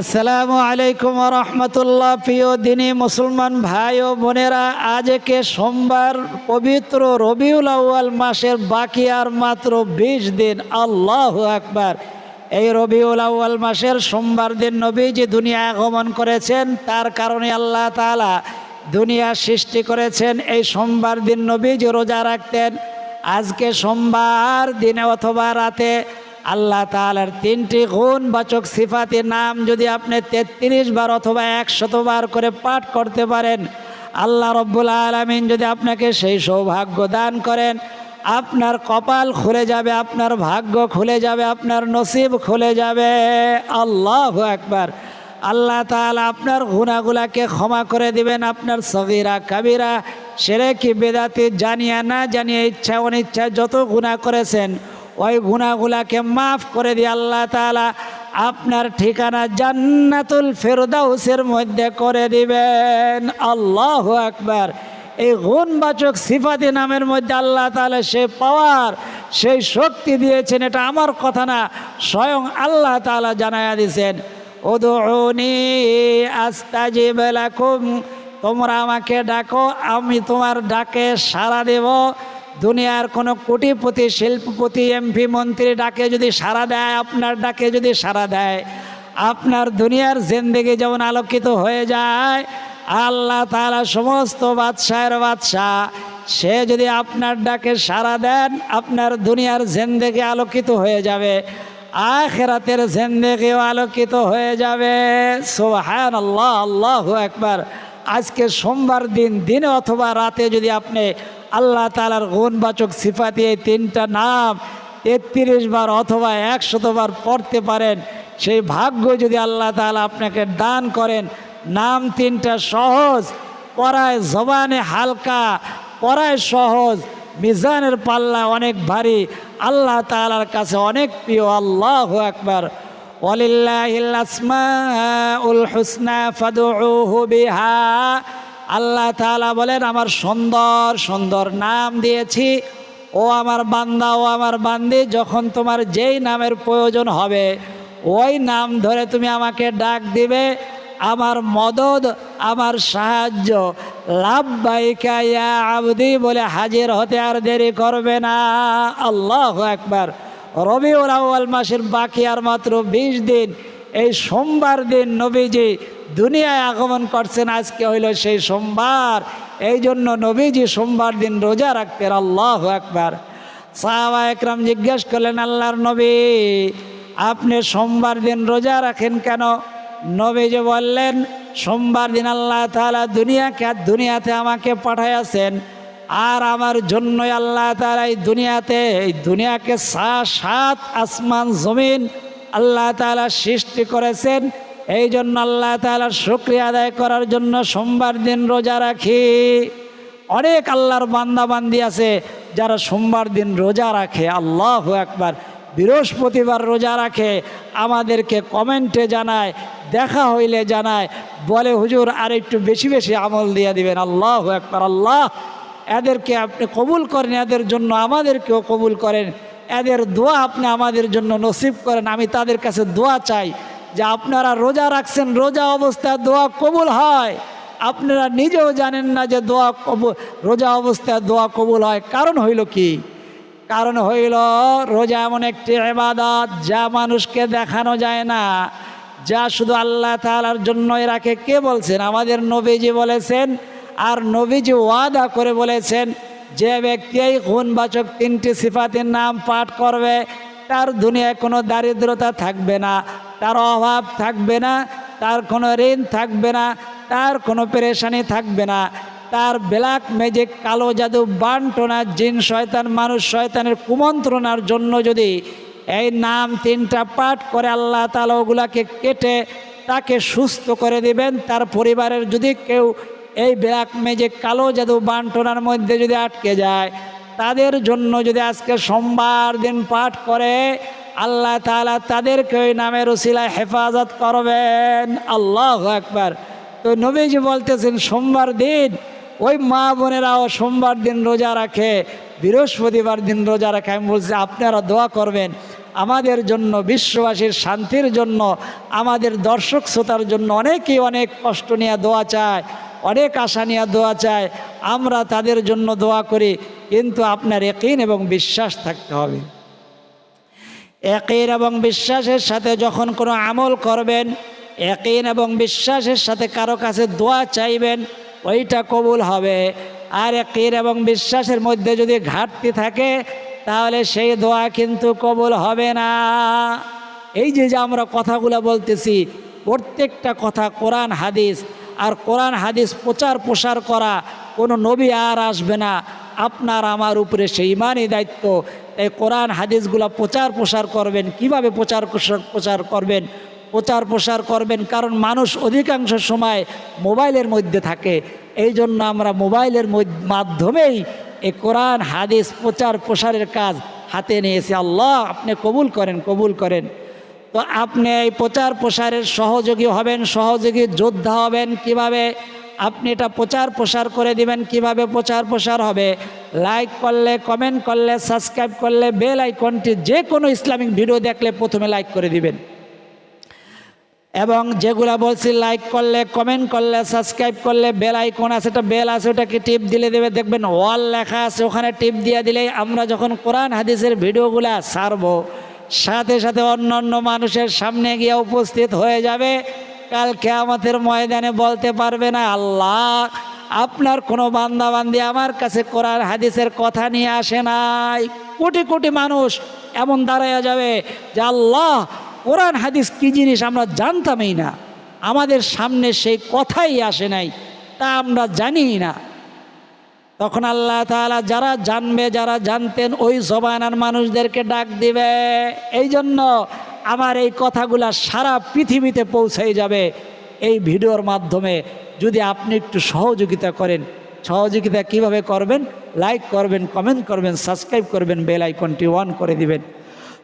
আসসালামু আলাইকুম রহমতুল্লাহ। প্রিয় দিনী মুসলমান ভাই ও বোনেরা, আজকে সোমবার পবিত্র রবিউল আউয়াল মাসের বাকি আর মাত্র বিশ দিন। আল্লাহ আকবার। এই রবিউল আউয়াল মাসের সোমবার দিন নবীজি দুনিয়া আগমন করেছেন। তার কারণে আল্লাহ তাআলা দুনিয়া সৃষ্টি করেছেন। এই সোমবার দিন নবীজি রোজা রাখতেন। আজকে সোমবার দিনে অথবা রাতে আল্লাহ তালার তিনটি গুণ বাচক সিফাতের নাম যদি আপনি তেত্রিশ বার অথবা একশতবার করে পাঠ করতে পারেন, আল্লাহ রব্বুল আলমিন যদি আপনাকে সেই সৌভাগ্য দান করেন, আপনার কপাল খুলে যাবে, আপনার ভাগ্য খুলে যাবে, আপনার নসিব খুলে যাবে। আল্লাহ একবার আল্লাহ তাআলা আপনার গুণাগুলাকে ক্ষমা করে দিবেন, আপনার সগিরা, কাবিরা সেরে কি বেদাতি, জানিয়া, না জানিয়ে, ইচ্ছা, অনিচ্ছা, যত গুণা করেছেন ওই গুণাগুলাকে মাফ করে দিয়ে আল্লাহ তাআলা আপনার ঠিকানা জান্নাতুল ফেরদাউসের মধ্যে করে দিবেন। আল্লাহ আকবার। এই গুণবাচক সিফাতি নামের মধ্যে আল্লাহ তাআলা সে পাওয়ার, সেই শক্তি দিয়েছেন, এটা আমার কথা না, স্বয়ং আল্লাহ তাআলা জানায়া দিয়েছেন। ওদুনি আস্তাজিব লাকুম, তোমরা আমাকে ডাকো, আমি তোমার ডাকে সাড়া দেব। দুনিয়ার কোনো কোটিপতি, শিল্পপতি এমপি মন্ত্রী ডাকে যদি সাড়া দেয়, আপনার ডাকে যদি সাড়া দেয়, আপনার দুনিয়ার জিন্দেগি যেমন আলোকিত হয়ে যায়, আল্লাহ তাআলা সমস্ত বাদশাহের বাদশাহ, সে যদি আপনার ডাকে সাড়া দেন, আপনার দুনিয়ার জিন্দেগি আলোকিত হয়ে যাবে, আখেরাতের জিন্দেগিও আলোকিত হয়ে যাবে। সোহান আল্লাহ আল্লাহ একবার আজকে সোমবার দিন, দিনে অথবা রাতে যদি আপনি আল্লাহ তালার গুণবাচক সিফাতি এই তিনটা নাম তেত্রিশ বার অথবা একশতবার পড়তে পারেন। সেই ভাগ্য যদি আল্লাহ তালা আপনাকে দান করেন, নাম তিনটা সহজ, পড়ায় জবানে হালকা, পড়ায় সহজ, মিজানের পাল্লা অনেক ভারী, আল্লাহ তালার কাছে অনেক প্রিয়, আল্লাহ একবার ওয়ালিল্লাহিল হুসনা ফাদুহু বিহা। আল্লাহ তালা বলেন, আমার সুন্দর সুন্দর নাম দিয়েছি। ও আমার বান্দা, ও আমার বান্দি, যখন তোমার যেই নামের প্রয়োজন হবে, ওই নাম ধরে তুমি আমাকে ডাক দিবে। আমার মদদ, আমার সাহায্য লাভবাইকা ইয়া আবদি বলে হাজির হতে আর দেরি করবে না। আল্লাহ একবার রবিউল আউয়াল মাসের বাকি আর মাত্র বিশ দিন। এই সোমবার দিন নবীজি দুনিয়ায় আগমন করছেন, আজকে হইল সেই সোমবার। এই জন্য নবীজি সোমবার দিন রোজা রাখতেন, আল্লাহ একবার সাহাবা একরাম জিজ্ঞেস করলেন, আল্লাহর নবী, আপনি সোমবার দিন রোজা রাখেন কেন? নবীজি বললেন, সোমবার দিন আল্লাহ তালা দুনিয়াকে দুনিয়াতে আমাকে পাঠাইয়াছেন, আর আমার জন্যই আল্লাহ তালা এই দুনিয়াতে, এই দুনিয়াকে সা সাত আসমান জমিন আল্লাহ তালা সৃষ্টি করেছেন এই জন্য আল্লাহ তালার শুক্রিয়া আদায় করার জন্য সোমবার দিন রোজা রাখি। অনেক আল্লাহর বান্দাবান্দি আছে যারা সোমবার দিন রোজা রাখে। আল্লাহ একবার বৃহস্পতিবার রোজা রাখে। আমাদেরকে কমেন্টে জানায়, দেখা হইলে জানায়, বলে, হুজুর, আর একটু বেশি বেশি আমল দিয়ে দিবেন। আল্লাহ একবার আল্লাহ, এদেরকে আপনি কবুল করেন, এদের জন্য আমাদেরকেও কবুল করেন। এদের দোয়া আপনি আমাদের জন্য নসিব করেন। আমি তাদের কাছে দোয়া চাই। যে আপনারা রোজা রাখছেন, রোজা অবস্থায় দোয়া কবুল হয়। আপনারা নিজেও জানেন না যে দোয়া কবুল রোজা অবস্থায় দোয়া কবুল হয়। কারণ হইল কি? কারণ হইল রোজা এমন একটি এবাদত যা মানুষকে দেখানো যায় না। যা শুধু আল্লাহ তালার জন্যই রাখে। কে বলছেন? আমাদের নবীজি বলেছেন আর নবীজি ওয়াদা করে বলেছেন, যে ব্যক্তি এই গুণবাচক তিনটি সিফাতের নাম পাঠ করবে, তার দুনিয়ায় কোনো দারিদ্রতা থাকবে না। তার অভাব থাকবে না, তার কোনো ঋণ থাকবে না, তার কোনো পেরেশানি থাকবে না। তার ব্ল্যাক ম্যাজিক, কালো জাদু, বান্টনা, জিন, শয়তান, মানুষ, শয়তানের কুমন্ত্রণার জন্য যদি এই নাম তিনটা পাঠ করে আল্লাহ তালা ওগুলাকে কেটে তাকে সুস্থ করে দিবেন, তার পরিবারের যদি কেউ এই ব্ল্যাক ম্যাজিক, কালো জাদু, বান্টনার মধ্যে যদি আটকে যায়, তাদের জন্য যদি আজকে সোমবার দিন পাঠ করে আল্লাহ তালা তাদেরকে ওই নামের উসিলায় হেফাজত করবেন। আল্লাহ একবার তো নবীজি বলতেছেন, সোমবার দিন ওই মা বোনেরাও সোমবার দিন রোজা রাখে, বৃহস্পতিবার দিন রোজা রাখে। আমি বলছি, আপনারা দোয়া করবেন, আমাদের জন্য, বিশ্ববাসীর শান্তির জন্য, আমাদের দর্শক শ্রোতার জন্য অনেকেই অনেক কষ্ট নিয়ে দোয়া চায়, অনেক আশা নিয়ে দোয়া চায়, আমরা তাদের জন্য দোয়া করি, কিন্তু আপনার একিন এবং বিশ্বাস থাকতে হবে। একিন এবং বিশ্বাসের সাথে যখন কোনো আমল করবেন একের এবং বিশ্বাসের সাথে কারও কাছে দোয়া চাইবেন, ওইটা কবুল হবে। আর একিন এবং বিশ্বাসের মধ্যে যদি ঘাটতি থাকে, তাহলে সেই দোয়া কিন্তু কবুল হবে না। এই যে যে আমরা কথাগুলো বলতেছি, প্রত্যেকটা কথা কোরআন, হাদিস, আর কোরআন, হাদিস প্রচার, প্রসার করা কোনো নবী আর আসবে না। আপনার, আমার উপরে সেই ইমানই দায়িত্ব। এই কোরআন হাদিসগুলো প্রচার প্রসার করবেন, কীভাবে প্রচার প্রচার করবেন? প্রচার প্রসার করবেন কারণ মানুষ অধিকাংশ সময় মোবাইলের মধ্যে থাকে। এই জন্য আমরা মোবাইলের মাধ্যমেই এই কোরআন, হাদিস প্রচার প্রসারের কাজ হাতে নিয়েছে। আল্লাহ আপনি কবুল করেন কবুল করেন। তো আপনি এই প্রচার প্রসারের সহযোগী হবেন, সহযোগী যোদ্ধা হবেন কীভাবে? আপনি এটা প্রচার প্রসার করে দিবেন। কীভাবে প্রচার প্রসার হবে? লাইক করলে কমেন্ট করলে সাবস্ক্রাইব করলে বেল আইকনটি যে কোনো ইসলামিক ভিডিও দেখলে প্রথমে লাইক করে দিবেন। এবং যেগুলা বলছি লাইক করলে কমেন্ট করলে সাবস্ক্রাইব করলে বেল আইকন আছে, একটা বেল আছে, ওটাকে টিপ দিলে দেবে। দেখবেন ওয়াল লেখা আছে, ওখানে টিপ দিয়ে দিলেই আমরা যখন কোরআন, হাদিসের ভিডিওগুলা সারবো সাথে সাথে অন্য অন্য মানুষের সামনে গিয়ে উপস্থিত হয়ে যাবে। কালকে আমাদের ময়দানে বলতে পারবে না, আল্লাহ, আপনার কোনো বান্দাবান্দি আমার কাছে কোরআন, হাদিসের কথা নিয়ে আসে নাই। কোটি কোটি মানুষ এমন দাঁড়াইয়া যাবে যে, আল্লাহ, কোরআন, হাদিস কী জিনিস আমরা জানতামই না। আমাদের সামনে সেই কথাই আসে নাই, তা আমরা জানি না। তখন আল্লাহ তাআলা যারা জানবে, যারা জানতেন, ওই জবানার মানুষদেরকে ডাক দিবে। এই জন্য আমার এই কথাগুলা সারা পৃথিবীতে পৌঁছে যাবে। এই ভিডিওর মাধ্যমে যদি আপনি একটু সহযোগিতা করেন, সহযোগিতা কীভাবে করবেন? লাইক করবেন কমেন্ট করবেন সাবস্ক্রাইব করবেন বেল আইকনটি অন করে দিবেন।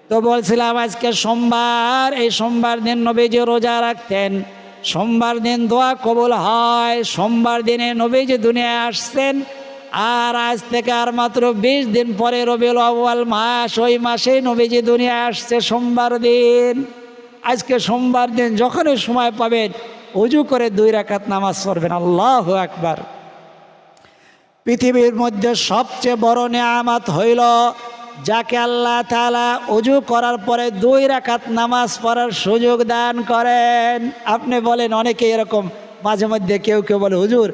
তো বলছিলাম আজকে সোমবার, এই সোমবার দিন নবীজি রোজা রাখতেন, সোমবার দিন দোয়া কবুল হয়, সোমবার দিনে নবীজি দুনিয়ায় আসছেন আর আজ থেকে আর মাত্র বিশ দিন পরে রবিউল আউ্বাল মাস, ওই মাসেই নবীজি দুনিয়া আসছে সোমবার দিন। আজকে সোমবার দিন যখনই সময় পাবেন, উজু করে দুই রাকাত নামাজ পড়বেন। আল্লাহ একবার পৃথিবীর মধ্যে সবচেয়ে বড় নেয়ামাত হইল, যাকে আল্লাহ তালা উজু করার পরে দুই রাকাত নামাজ পড়ার সুযোগ দান করেন। আপনি বলেন অনেকে এরকম মাঝে মধ্যে কেউ কেউ বলে, হুজুর,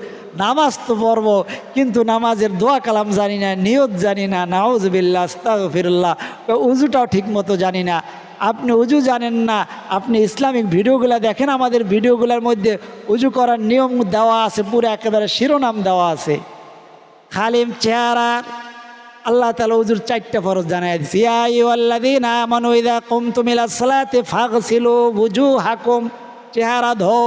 নামাজ তো পড়ব, কিন্তু নামাজের দোয়া কালাম জানি না, নিয়ত জানি না নাউজবিল্লা আস্তাগফিরুল্লাহ। উজুটাও ঠিক মতো জানি না। আপনি উজু জানেন না, আপনি ইসলামিক ভিডিওগুলো দেখেন, আমাদের ভিডিওগুলোর মধ্যে উজু করার নিয়ম দেওয়া আছে, পুরো একেবারে শিরোনাম দেওয়া আছে। খালিম চেহারা, আল্লাহ তালা উজুর চারটা ফরজ সালাতে ফাগসিলু বুজুহাকুম চেহারা ধো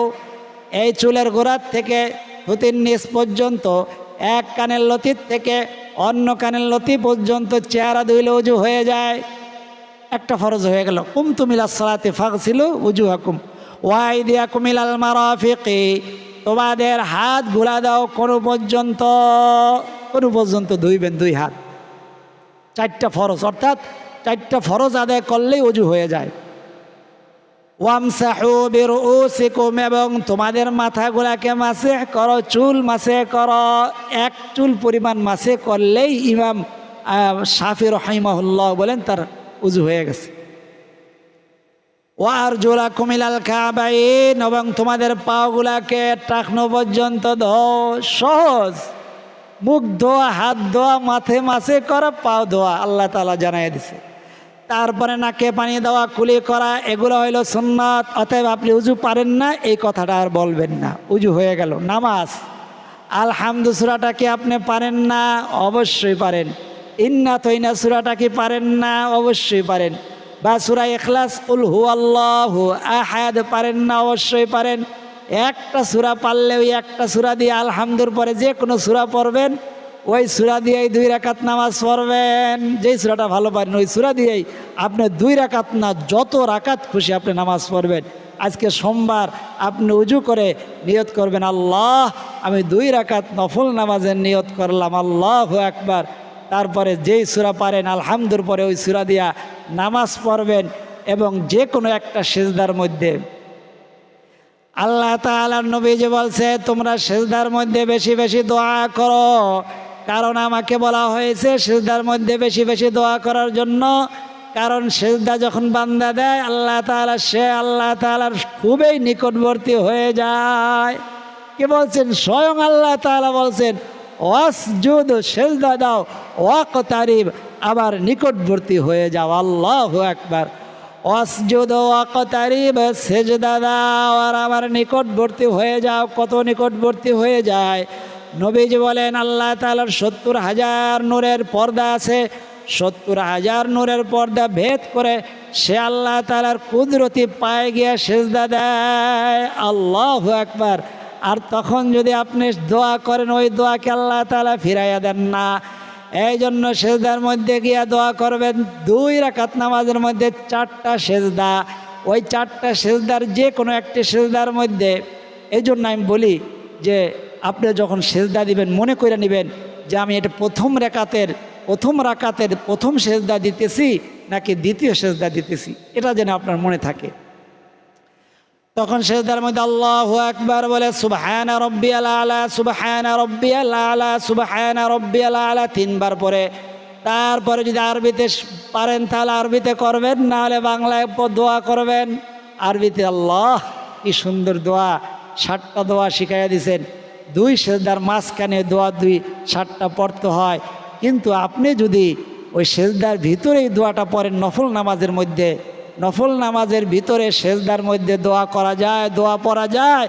এই চুলের গোড়ার থেকে ধুতির নিচ পর্যন্ত এক কানের লতির থেকে অন্য কানের লতি পর্যন্ত চেহারা ধুইলে উজু হয়ে যায়। একটা ফরজ হয়ে গেল। কুম কুমতুমিলা সালাতে ছিল উজু হাকুম ওয়াই দিয়া কুমিলাল মারাফিকি। তোমাদের হাত ঘুরা দাও কোনো পর্যন্ত কোনো পর্যন্ত ধুইবেন দুই হাত। চারটা ফরজ, অর্থাৎ চারটা ফরজ আদায় করলেই অজু হয়ে যায়। ওয়ামসাহু বিরুসিকুম এবং তোমাদের মাথাগুলাকে মাসে করো, চুল মাসে করো, এক চুল পরিমাণ মাসে করলেই ইমাম শাফি রহিমাহুল্লাহ বলেন, তার উজু হয়ে গেছে। ওয়ার জোলা কুমিলাল খাবাইন এবং তোমাদের পাগুলাকে টাকনো পর্যন্ত ধো, সহজ। মুখ ধোয়া, হাত ধোয়া, মাথে মাসে করা, পাও ধোয়া, আল্লাহ তালা জানাই দিছে। তারপরে নাকে পানি দেওয়া, কুলি করা, এগুলো হইল সুন্নাত। অতএব আপনি উজু পারেন না, এই কথাটা আর বলবেন না। উজু হয়ে গেল, নামাজ। আলহামদু সুরাটা কি আপনি পারেন না? অবশ্যই পারেন। ইন্না তৈনা সুরাটা কি পারেন না? অবশ্যই পারেন। বা সুরা এখলাস উল হু আল্লাহ আহাদ পারেন না? অবশ্যই পারেন। একটা সুরা পারলে ওই একটা সুরা দিয়ে আলহামদুর পরে যে কোনো সুরা পড়বেন। ওই সুরা দিয়েই দুই রাকাত নামাজ পড়বেন। যেই সুরাটা ভালো পারেন, ওই সুরা দিয়েই আপনি দুই রাকাত না, যত রাকাত খুশি আপনি নামাজ পড়বেন। আজকে সোমবার, আপনি উজু করে নিয়ত করবেন, আল্লাহ, আমি দুই রাকাত নফল নামাজের নিয়ত করলাম, আল্লাহ একবার তারপরে যেই সুরা পারেন, আলহামদুর পরে ওই সুরা দিয়া নামাজ পড়বেন এবং যে কোনো একটা সেজদার মধ্যে। আল্লাহ তালার নবী যে বলছে, তোমরা সেজদার মধ্যে বেশি বেশি দোয়া করো। কারণ আমাকে বলা হয়েছে সেজদার মধ্যে বেশি বেশি দোয়া করার জন্য। কারণ সেজদা যখন বান্দা দেয়, আল্লাহ তাআলা সে আল্লাহ তাআলার খুবই নিকটবর্তী হয়ে যায়। কে বলছেন? স্বয়ং আল্লাহ তাআলা বলছেন, ওয়াসজুদ সেজদা দাও ওয়াক তারিব আবার নিকটবর্তী হয়ে যাও। আল্লাহ একবার অসজুদ ওয়াকতারিব, সেজদা দাও, আর আমার নিকটবর্তী হয়ে যাও। কত নিকটবর্তী হয়ে যায়? নবীজি বলেন, আল্লাহ তালার সত্তর হাজার নূরের পর্দা আছে। সত্তর হাজার নূরের পর্দা ভেদ করে সে আল্লাহ তালার কুদরতি পায়ে গিয়ে সেজদা দেয়। আল্লাহ একবার আর তখন যদি আপনি দোয়া করেন, ওই দোয়াকে আল্লাহ তালা ফিরাইয়া দেন না। এই জন্য সেজদার মধ্যে গিয়া দোয়া করবেন, দুই রাকাত নামাজের মধ্যে চারটা সেজদা। ওই চারটা সেজদার যে কোনো একটি সেজদার মধ্যে এই জন্য আমি বলি যে আপনি যখন সেজদা দিবেন, মনে করে নেবেন যে আমি এটা প্রথম রেখাতের প্রথম রাকাতের প্রথম সেজদা দিতেছি নাকি দ্বিতীয় সেজদা দিতেছি? এটা যেন আপনার মনে থাকে। তখন সেজদার মধ্যে আল্লাহ একবার বলে, সুবহানা রব্বিয়াল আলা, সুবহানা রব্বিয়াল আলা, সুবহানা রব্বিয়াল আলা তিনবার পরে। তারপরে যদি আরবিতে পারেন, তাহলে আরবিতে করবেন না হলে বাংলায় দোয়া করবেন। আরবিতে আল্লাহ, কি সুন্দর দোয়া ষাটটা দোয়া শিখাইয়া দিছেন। দুই সেজদার মাঝখানে দোয়া দুই ষাটটা পড়তে হয়। কিন্তু আপনি যদি ওই সেজদার ভিতরেই দোয়াটা পড়েন, নফল নামাজের মধ্যে, নফল নামাজের ভিতরে সেজদার মধ্যে দোয়া করা যায়, দোয়া পড়া যায়,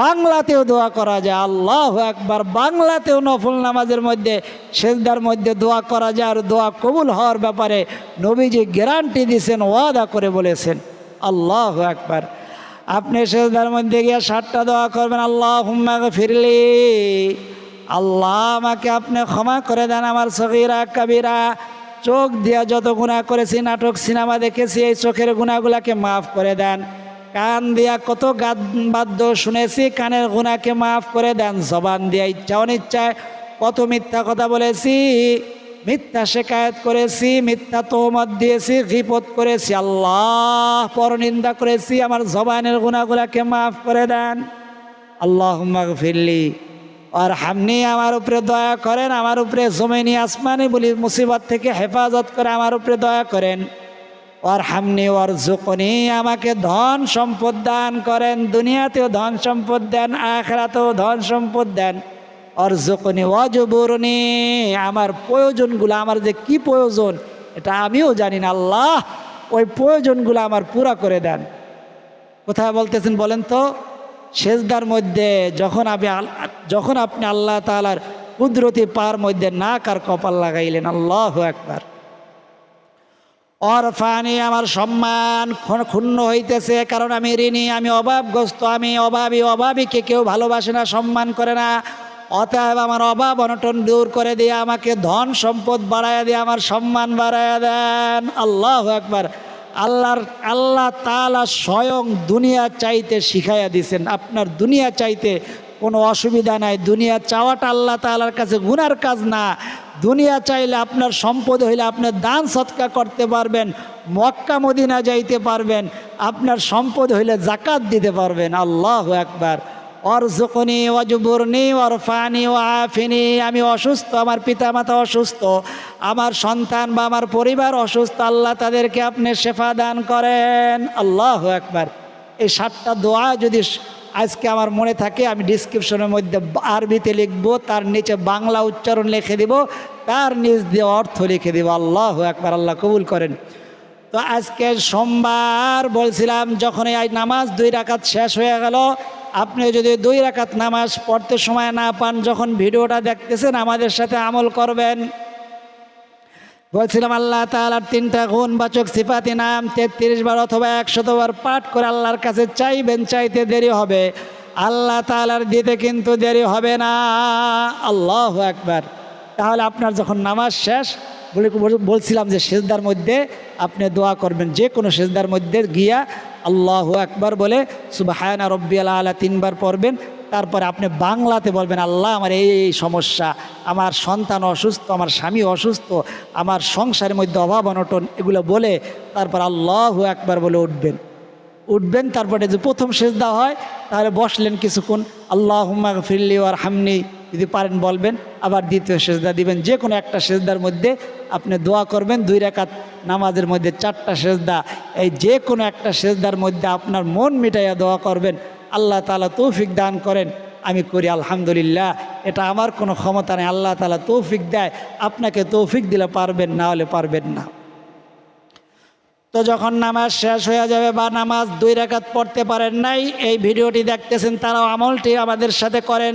বাংলাতেও দোয়া করা যায়, আল্লাহ একবার বাংলাতেও নফল নামাজের মধ্যে, সেজদার মধ্যে দোয়া করা যায় আর দোয়া কবুল হওয়ার ব্যাপারে নবীজি গ্যারান্টি দিয়েছেন, ওয়াদা করে বলেছেন, আল্লাহ একবার আপনি সেজদার মধ্যে গিয়ে ষাটটা দোয়া করবেন আল্লাহ হুম্মাকে ফিরলি আল্লাহ আমাকে আপনি ক্ষমা করে দেন, আমার সগিরা, কাবিরা। চোখ দিয়া যত গুণা করেছি, নাটক, সিনেমা দেখেছি, এই চোখের গুণাগুলাকে মাফ করে দেন। কান দিয়া কত গাদ, বাদ্য শুনেছি, কানের গুণাকে মাফ করে দেন, জবান দিয়া ইচ্ছা অনিচ্ছায় কত মিথ্যা কথা বলেছি। মিথ্যা শেকায়ত করেছি, মিথ্যা তোহমত দিয়েছি গিপত করেছি, আল্লাহ পরনিন্দা করেছি, আমার জবানের গুণাগুলাকে মাফ করে দেন। আল্লাহ ফিরলি আর হামনি আমার উপরে দয়া করেন, আমার উপরে জমিনি আসমানি বলি মুসিবত থেকে হেফাজত করে আমার উপরে দয়া করেন। আর হামনি ওর জুকনি আমাকে ধন সম্পদ দান করেন, দুনিয়াতেও ধন সম্পদ দেন, আখরাতেও ধন সম্পদ দেন। আর জুকনি অজবরণি আমার প্রয়োজনগুলো, আমার যে কি প্রয়োজন, এটা আমিও জানি না, আল্লাহ ওই প্রয়োজনগুলো আমার পুরা করে দেন। কোথায় বলতেছেন বলেন তো? সেজদার মধ্যে যখন আমি যখন আপনি আল্লাহ তালার কুদরতি পার মধ্যে নাক আর কপাল লাগাইলেন, আল্লাহ একবার অর ফানি আমার সম্মান ক্ষুণ্ণ হইতেছে, কারণ আমি ঋণী, আমি অভাবগ্রস্ত, আমি অভাবী, অভাবীকে কেউ ভালোবাসে না, সম্মান করে না। অতএব আমার অভাব অনটন দূর করে দিয়ে আমাকে ধন সম্পদ বাড়াইয়া দিয়ে আমার সম্মান বাড়াইয়া দেন। আল্লাহ একবার আল্লাহর, আল্লাহ তালা স্বয়ং দুনিয়া চাইতে শিখাইয়া দিছেন। আপনার দুনিয়া চাইতে কোনো অসুবিধা নাই। দুনিয়া চাওয়াটা আল্লাহ তালার কাছে গুনার কাজ না। দুনিয়া চাইলে আপনার সম্পদ হইলে আপনি দান সৎকা করতে পারবেন, মক্কা মদিনা যাইতে পারবেন, আপনার সম্পদ হইলে জাকাত দিতে পারবেন। আল্লাহ একবার অরজকনি অজবরনি অরফানি ও আফিনি আমি অসুস্থ, আমার পিতামাতা অসুস্থ, আমার সন্তান বা আমার পরিবার অসুস্থ, আল্লাহ তাদেরকে আপনি শেফা দান করেন। আল্লাহ একবার এই সাতটা দোয়া যদি আজকে আমার মনে থাকে, আমি ডিসক্রিপশনের মধ্যে আরবিতে লিখব, তার নিচে বাংলা উচ্চারণ লিখে দিব, তার নিচ দিয়ে অর্থ লিখে দিব। আল্লাহ একবার আল্লাহ কবুল করেন। তো আজকে সোমবার বলছিলাম, যখন এই নামাজ দুই রাকাত শেষ হয়ে গেল আপনি যদি দুই রাকাত নামাজ পড়তে সময় না পান, যখন ভিডিওটা দেখতেছেন, আমাদের সাথে আমল করবেন। বলছিলাম, আল্লাহ তালার তিনটা গুণ বাচক সিফাতি নাম তেত্রিশ বার অথবা একশত বার পাঠ করে আল্লাহর কাছে চাইবেন, চাইতে দেরি হবে। আল্লাহ তালার দিতে কিন্তু দেরি হবে না। আল্লাহ একবার তাহলে আপনার যখন নামাজ শেষ বলে বলছিলাম যে সেজদার মধ্যে আপনি দোয়া করবেন। যে কোনো সেজদার মধ্যে গিয়া আল্লাহ একবার বলে সুবাহায়না রব্বি আল্লাহ আলা তিনবার পড়বেন। তারপরে আপনি বাংলাতে বলবেন, আল্লাহ, আমার এই এই সমস্যা, আমার সন্তান অসুস্থ, আমার স্বামী অসুস্থ, আমার সংসারের মধ্যে অভাব অনটন, এগুলো বলে তারপর আল্লাহ একবার বলে উঠবেন। উঠবেন, তারপরে যে প্রথম সেজদা হয়, তাহলে বসলেন কিছুক্ষণ আল্লাহ ফিরলি আর হামনি যদি পারেন বলবেন, আবার দ্বিতীয় সেজদা দিবেন। যে কোনো একটা সেজদার মধ্যে আপনি দোয়া করবেন, দুই রেখাত নামাজের মধ্যে চারটা সেজদা। এই যে কোনো একটা সেজদার মধ্যে আপনার মন মিটাইয়া দোয়া করবেন, আল্লাহ তালা তৌফিক দান করেন। আমি করি আলহামদুলিল্লাহ, এটা আমার কোনো ক্ষমতা নেই। আল্লাহ তালা তৌফিক দেয়, আপনাকে তৌফিক দিলে পারবেন, না হলে পারবেন না। তো যখন নামাজ শেষ হয়ে যাবে বা নামাজ দুই রেখাত পড়তে পারেন নাই, এই ভিডিওটি দেখতেছেন, তারাও আমলটি আমাদের সাথে করেন।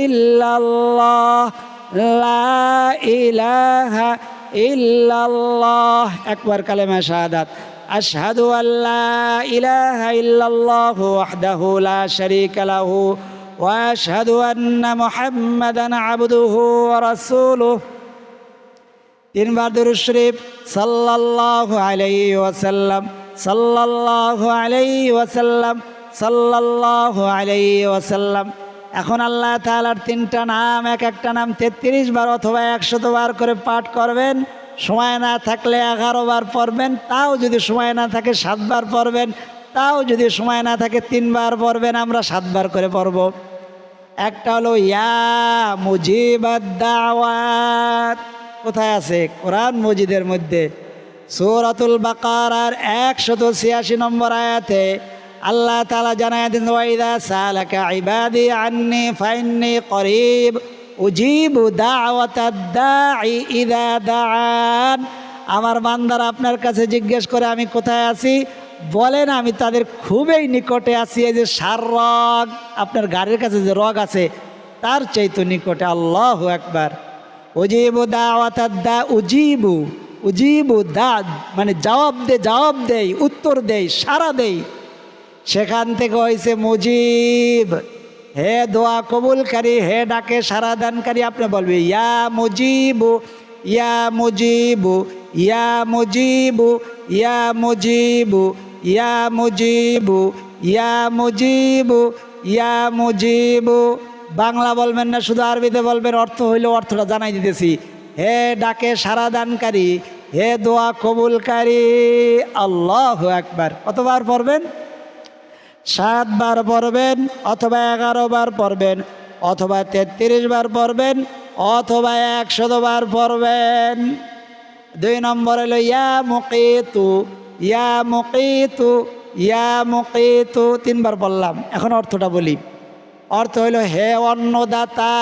ইল্লাল্লাহ লা ইলাহা ইল্লাল্লাহ একবার কালেমা শাহাদাত আশহাদু আল্লা ইলাহা ইল্লাল্লাহ ওয়াহদাহু লা শারীকা লাহু ওয়া আশহাদু আন্না মুহাম্মাদান আবদুহু ওয়া রাসূলুহু তিনবার দুরুদ শরীফ সাল্লাল্লাহু আলাইহি ওয়াসাল্লাম সাল্লাল্লাহু আলাইহি ওয়াসাল্লাম সাল্লাল্লাহু আলাইহি ওয়াসাল্লাম এখন আল্লাহ তাআলার তিনটা নাম, এক একটা নাম তেত্রিশ বার অথবা একশত বার করে পাঠ করবেন। সময় না থাকলে এগারো বার পড়বেন, তাও যদি সময় না থাকে সাতবার পড়বেন, তাও যদি সময় না থাকে তিনবার পড়বেন, আমরা সাতবার করে পড়ব। একটা হলো, ইয়া মুজিবাদ কোথায় আছে? কোরআন মজিদের মধ্যে। সৌরাতুল বাকারার একশত ছিয়াশি নম্বর আয়াতে আল্লাহ তালা জানায় দিন আন্নি ফাইন্নি করিব আমার বান্দার আপনার কাছে জিজ্ঞেস করে, আমি কোথায় আছি? বলেন, আমি তাদের খুবই নিকটে আছি, এই যে সার রগ, আপনার গাড়ির কাছে যে রগ আছে, তার চাইতো নিকটে। আল্লাহ একবার উজিবু দা, উজিবু উজিবু দা মানে জবাব দে, জবাব দেই, উত্তর দেই সারা দেই। সেখান থেকে হয়েছে মুজিব। হে দোয়া কবুলকারী হে ডাকে সারা দানকারী আপনি বলবে, ইয়া মুজিবু ইয়া মুজিবু ইয়া মুজিবু ইয়া মুজিবু ইয়া মুজিবু ইয়া মুজিবু ইয়া মুজিবু। বাংলা বলবেন না, শুধু আরবিতে বলবেন, অর্থ হইলে অর্থটা জানাই দিতেছি। হে ডাকে সারা দানকারী হে দোয়া কবুলকারী আল্লাহ একবার কতবার পড়বেন? সাতবার পড়বেন অথবা এগারো বার পড়বেন, অথবা তেত্রিশ বার পড়বেন, অথবা একশতবার পড়বেন। দুই নম্বর হলো, ইয়া মুকিতু ইয়া মুকিতু ইয়া মুকিতু। তিনবার বললাম এখন অর্থটা বলি। অর্থ হইল হে অন্নদাতা,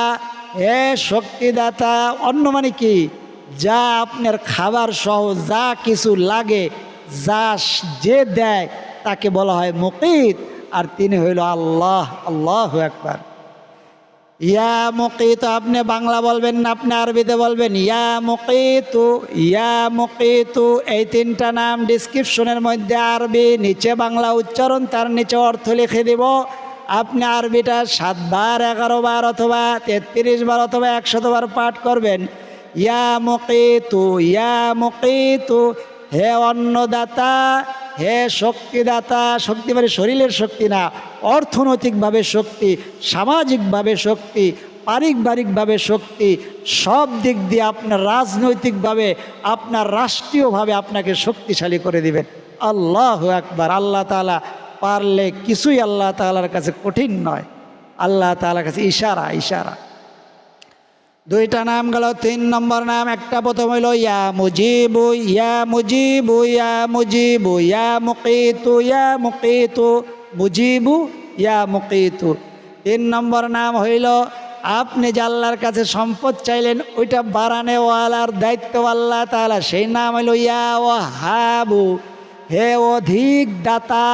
হে শক্তিদাতা, অন্ন মানে কি? যা আপনার খাবার সহ যা কিছু লাগে, যা যে দেয়, তাকে বলা হয় মুকিত। আর তিনি হইল আল্লাহ আল্লাহ একবার ইয়া মুকিত, আপনি বাংলা বলবেন না, আপনি আরবিতে বলবেন, ইয়া মুকিতু ইয়া মুকিতু। এই তিনটা নাম ডিসক্রিপশনের মধ্যে আরবি, নিচে বাংলা উচ্চারণ, তার নিচে অর্থ লিখে দিব। আপনি আরবিটা সাতবার, এগারো বার অথবা তেত্রিশ বার অথবা একশত বার পাঠ করবেন। ইয়া মুকিতু ইয়া মুকিতু, হে অন্নদাতা হে শক্তিদাতা শক্তি মানে শরীরের শক্তি না, অর্থনৈতিকভাবে শক্তি, সামাজিকভাবে শক্তি, পারিবারিকভাবে শক্তি, সব দিক দিয়ে আপনার রাজনৈতিকভাবে, আপনার রাষ্ট্রীয়ভাবে আপনাকে শক্তিশালী করে দিবেন। আল্লাহ একবার আল্লাহ তালা পারলে কিছুই আল্লাহ তালার কাছে কঠিন নয়। আল্লাহ তালার কাছে ইশারা ইশারা। দুইটা নাম গেল, তিন নম্বর নাম, একটা প্রথম হইল, ইয়া মুজিবু ইয়া মুজিবু ইয়া মুজিবু, ইয়া মুকিতু ইয়া মুকিতু, মুজিবু, ইয়া মুকিতু। তিন নম্বর নাম হইল, আপনি যে আল্লাহর কাছে সম্পদ চাইলেন, ওইটা বাড়ানেওয়ালার দায়িত্ব আল্লাহ তাআলা। সেই নাম হলো ইয়া ও হাবু হে অধিক দাতা,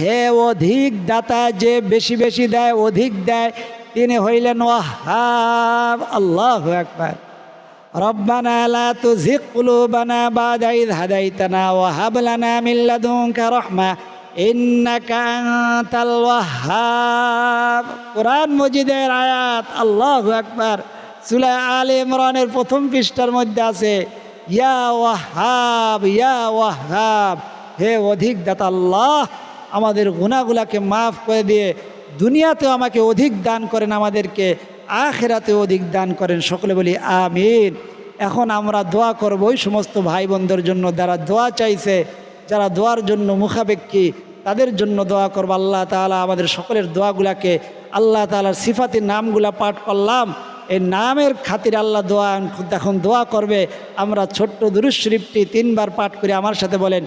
হে অধিক দাতা, যে বেশি বেশি দেয়, অধিক দেয় তিনি হইলেন ওয়াহাব আল্লাহ একবার ربنا لا تزغ قلوبنا بعد إذ هديتنا وهب لنا من لدنك رحمة إنك أنت الوهاب কোরআন মজিদের আয়াত আল্লাহু আকবার সূরা আলে ইমরানের প্রথম পৃষ্ঠার মধ্যে আছে ইয়া ওয়াহাব ইয়া ওয়াহাব হে অধিক দাতা আল্লাহ আমাদের গুনাহগুলাকে মাফ করে দিয়ে দুনিয়াতেও আমাকে অধিক দান করেন, আমাদেরকে আখেরাতেও অধিক দান করেন। সকলে বলি, আমিন। এখন আমরা দোয়া করব ওই সমস্ত ভাই বোনদের জন্য, যারা দোয়া চাইছে, যারা দোয়ার জন্য মুখাপেক্ষী, তাদের জন্য দোয়া করব। আল্লাহ তাআলা আমাদের সকলের দোয়াগুলাকে, আল্লাহ তাআলার সিফাতির নামগুলা পাঠ করলাম। এই নামের খাতির আল্লাহ দোয়া এখন দোয়া করবে। আমরা ছোট্ট দুরুজ শরীফটি তিনবার পাঠ করে। আমার সাথে বলেন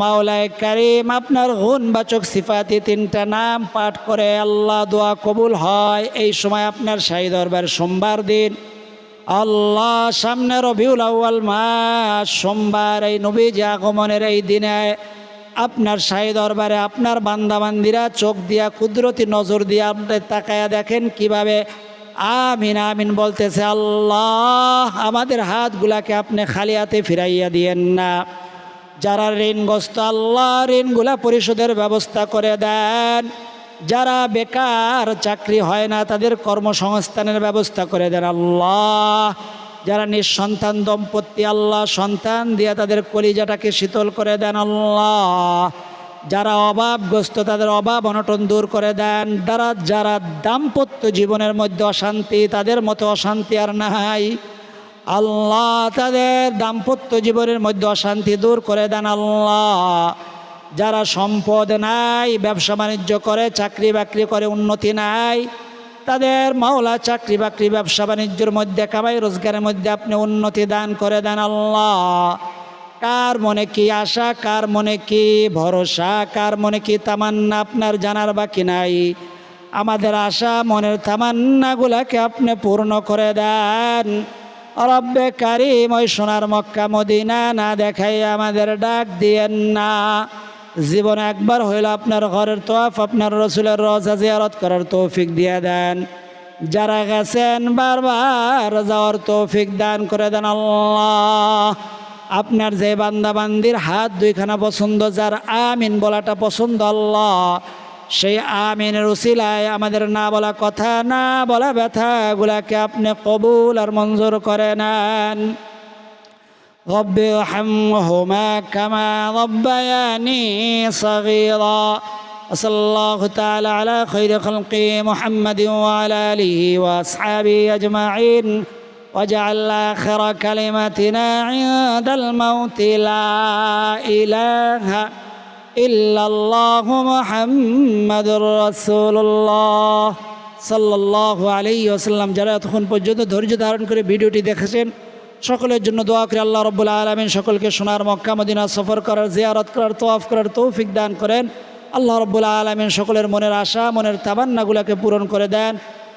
মাওলায় কারিম, আপনার গুণবাচক সিফাতি তিনটা নাম পাঠ করে আল্লাহ দোয়া কবুল হয়। এই সময় আপনার শাহী দরবার সোমবার দিন। আল্লাহ সামনে রবিউল আউ্য়াল মাস সোমবার, এই নবীজি আগমনের এই দিনে আপনার শাহী দরবারে আপনার বান্দাবান্দিরা চোখ দিয়া, কুদরতি নজর দিয়ে আপনি তাকায়া দেখেন কীভাবে আমিন আমিন বলতেছে, আল্লাহ, আমাদের হাতগুলাকে আপনি খালি হাতে ফিরাইয়া দিয়েন না। যারা ঋণগ্রস্ত, আল্লাহ ঋণগুলা পরিশোধের ব্যবস্থা করে দেন। যারা বেকার, চাকরি হয় না, তাদের কর্মসংস্থানের ব্যবস্থা করে দেন আল্লাহ। যারা নিঃসন্তান, দম্পতি, আল্লাহ সন্তান দিয়ে তাদের কলিজাটাকে শীতল করে দেন আল্লাহ। যারা অভাবগ্রস্ত, তাদের অভাব অনটন দূর করে দেন। যারা যারা দাম্পত্য জীবনের মধ্যে অশান্তি, তাদের মতো অশান্তি আর নাই। আল্লাহ তাদের দাম্পত্য জীবনের মধ্যে অশান্তি দূর করে দেন আল্লাহ। যারা সম্পদ নাই, ব্যবসা বাণিজ্য করে, চাকরি বাকরি করে, উন্নতি নাই, তাদের মাওলা চাকরি বাকরি, ব্যবসা বাণিজ্যের মধ্যে, কামাই রোজগারের মধ্যে আপনি উন্নতি দান করে দেন আল্লাহ। কার মনে কি আশা, কার মনে কি ভরসা, কার মনে কি তামান্না আপনার জানার বাকি নাই? আমাদের আশা, মনের তামান্নাগুলাকে আপনি পূর্ণ করে দেন। রব্বে কারিম ওই সোনার মক্কা মদিনা না দেখাই আমাদের ডাক দিয়েন না। জীবনে একবার হইল আপনার ঘরের তোয়াফ, আপনার রসুলের রজা জিয়ারত করার তৌফিক দিয়ে দেন। যারা গেছেন বারবার যাওয়ার তৌফিক দান করে দেন আল্লাহ। আপনার যে বান্দাবান্দির হাত দুইখানা পছন্দ যার আমিন বলাটা পছন্দ আল্লাহ সেই আমিনের উসিলায় আমাদের না বলা কথা না বলা ব্যথাগুলাকে আপনি কবুল আর মঞ্জুর করে নেন رب ارحمهما كما ربياني صغيرا وصلى الله تعالى على خير خلقه محمد وعلى اله واصحابه اجمعين واجعل اخر كلمتنا عند الموت لا اله إلا الله محمد رسول الله সাল্লাহ আলী আসাল্লাম যারা এতক্ষণ পর্যন্ত ধৈর্য ধারণ করে ভিডিওটি দেখেছেন সকলের জন্য দোয়া করে আল্লাহ রব্বুল আলমিন সকলকে সোনার মক্কা মদিনা সফর করার জিয়ারত করার তোয়াফ করার তৌফিক দান করেন আল্লাহ রব্বুল আলমিন সকলের মনের আশা মনের তাবান্নাগুলোকে পূরণ করে দেন